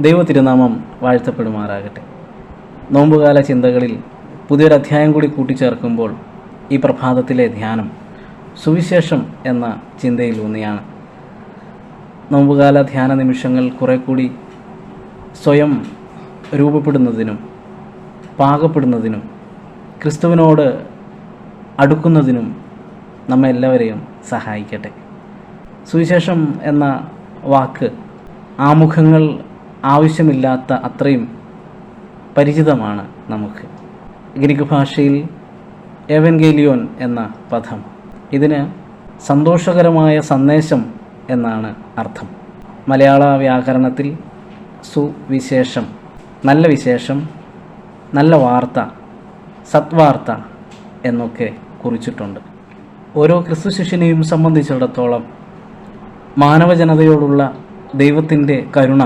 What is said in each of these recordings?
ദൈവ തിരുനാമം വാഴ്ത്തപ്പെടുമാറാകട്ടെ. നോമ്പുകാല ചിന്തകളിൽ പുതിയൊരധ്യായം കൂടി കൂട്ടിച്ചേർക്കുമ്പോൾ ഈ പ്രഭാതത്തിലെ ധ്യാനം സുവിശേഷം എന്ന ചിന്തയിലൂന്നിയാണ് നോമ്പുകാല ധ്യാന നിമിഷങ്ങൾ കുറെ കൂടി സ്വയം രൂപപ്പെടുന്നതിനും പാകപ്പെടുന്നതിനും ക്രിസ്തുവിനോട് അടുക്കുന്നതിനും നമ്മെ എല്ലാവരെയും സഹായിക്കട്ടെ. സുവിശേഷം എന്ന വാക്ക് ആമുഖങ്ങൾ ആവശ്യമില്ലാത്ത അത്രയും പരിചിതമാണ് നമുക്ക്. ഗ്രീക്ക് ഭാഷയിൽ എവൻഗേലിയോൻ എന്ന പദം. ഇതിന് സന്തോഷകരമായ സന്ദേശം എന്നാണ് അർത്ഥം. മലയാള വ്യാകരണത്തിൽ സുവിശേഷം. നല്ല വിശേഷം നല്ല വാർത്ത സത്വാർത്ത എന്നൊക്കെ കുറിച്ചിട്ടുണ്ട്. ഓരോ ക്രിസ്തു ശിഷ്യനെയും സംബന്ധിച്ചിടത്തോളം മാനവജനതയോടുള്ള ദൈവത്തിന്റെ കരുണ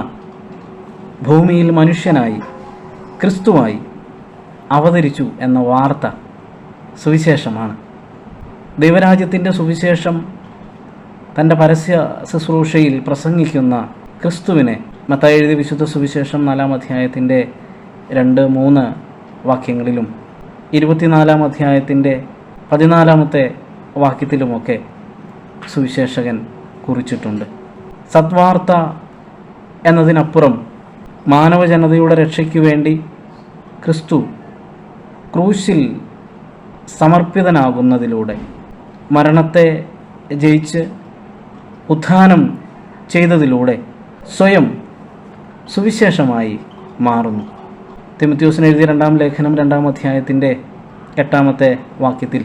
ഭൂമിയിൽ മനുഷ്യനായി ക്രിസ്തുവായി അവതരിച്ചു എന്ന വാർത്ത സുവിശേഷമാണ്. ദൈവരാജ്യത്തിന്റെ സുവിശേഷം തന്റെ പരസ്യ ശുശ്രൂഷയിൽ പ്രസംഗിക്കുന്ന ക്രിസ്തുവിനെ മത്തായി എഴുതി വിശുദ്ധ സുവിശേഷം നാലാം അധ്യായത്തിന്റെ രണ്ട് മൂന്ന് വാക്യങ്ങളിലും ഇരുപത്തിനാലാം അധ്യായത്തിന്റെ പതിനാലാമത്തെ വാക്യത്തിലുമൊക്കെ സുവിശേഷകൻ കുറിച്ചിട്ടുണ്ട്. സത്വാർത്ത എന്നതിനപ്പുറം മാനവജനതയുടെ രക്ഷയ്ക്ക് വേണ്ടി ക്രിസ്തു ക്രൂശിൽ സമർപ്പിതനാകുന്നതിലൂടെ മരണത്തെ ജയിച്ച് ഉത്ഥാനം ചെയ്തതിലൂടെ സ്വയം സുവിശേഷമായി മാറുന്നു. തിമത്യൂസിന് എഴുതിയ രണ്ടാം ലേഖനം രണ്ടാം അധ്യായത്തിന്റെ എട്ടാമത്തെ വാക്യത്തിൽ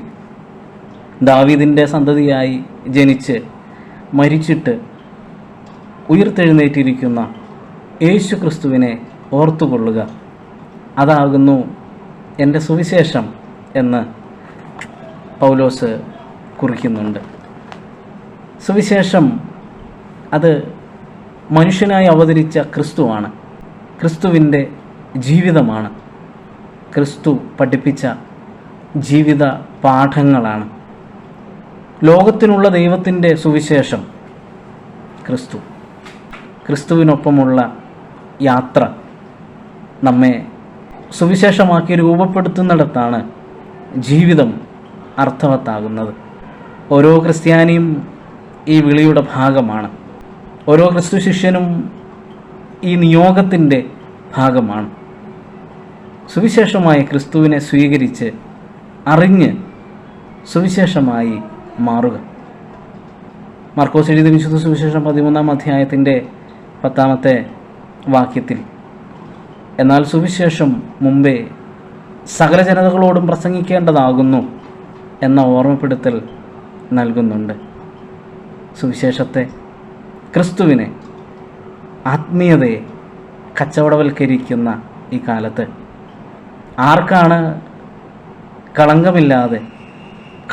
ദാവീദിന്റെ സന്തതിയായി ജനിച്ച് മരിച്ചിട്ട് ഉയർത്തെഴുന്നേറ്റിരിക്കുന്ന യേശു ക്രിസ്തുവിനെ ഓർത്തുകൊള്ളുക. അതാകുന്നു എന്റെ സുവിശേഷം എന്ന് പൗലോസ് കുറിക്കുന്നുണ്ട്. സുവിശേഷം അത് മനുഷ്യനായി അവതരിച്ച ക്രിസ്തുവാണ്. ക്രിസ്തുവിന്റെ ജീവിതമാണ്. ക്രിസ്തു പഠിപ്പിച്ച ജീവിത പാഠങ്ങളാണ്. ലോകത്തിനുള്ള ദൈവത്തിന്റെ സുവിശേഷം ക്രിസ്തു. ക്രിസ്തുവിനൊപ്പമുള്ള യാത്ര നമ്മെ സുവിശേഷമാക്കി രൂപപ്പെടുത്തുന്നിടത്താണ് ജീവിതം അർത്ഥവത്താകുന്നത്. ഓരോ ക്രിസ്ത്യാനിയും ഈ വിളിയുടെ ഭാഗമാണ്. ഓരോ ക്രിസ്തു ശിഷ്യനും ഈ നിയോഗത്തിന്റെ ഭാഗമാണ്. സുവിശേഷമായ ക്രിസ്തുവിനെ സ്വീകരിച്ച് അറിഞ്ഞ് സുവിശേഷമായി മാറുക. മാർക്കോസ് എഴുതി വിശുദ്ധ സുവിശേഷം പതിമൂന്നാം അധ്യായത്തിന്റെ പത്താമത്തെ വാക്യത്തിൽ. എന്നാൽ സുവിശേഷം മുമ്പേ സകല ജനതകളോടും പ്രസംഗിക്കേണ്ടതാകുന്നു എന്ന ഓർമ്മപ്പെടുത്തൽ നൽകുന്നുണ്ട്. സുവിശേഷത്തെ ക്രിസ്തുവിനെ ആത്മീയതയെ കച്ചവടവൽക്കരിക്കുന്ന ഈ കാലത്ത് ആർക്കാണ് കളങ്കമില്ലാതെ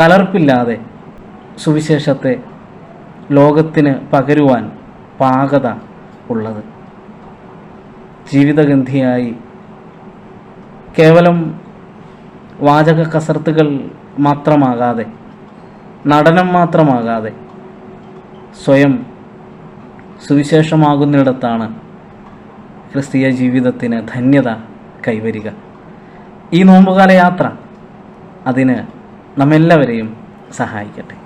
കലർപ്പില്ലാതെ സുവിശേഷത്തെ ലോകത്തിന് പകരുവാൻ പാകത ഉള്ളത്? ജീവിതഗന്ധിയായി. കേവലം വാചക കസർത്തുകൾ മാത്രമാകാതെ നടനം മാത്രമാകാതെ സ്വയം സുവിശേഷമാകുന്നിടത്താണ് ക്രിസ്തീയ ജീവിതത്തിന് ധന്യത കൈവരിക. ഈ നോമ്പുകാല യാത്ര അതിന് നമ്മെല്ലാവരെയും സഹായിക്കട്ടെ.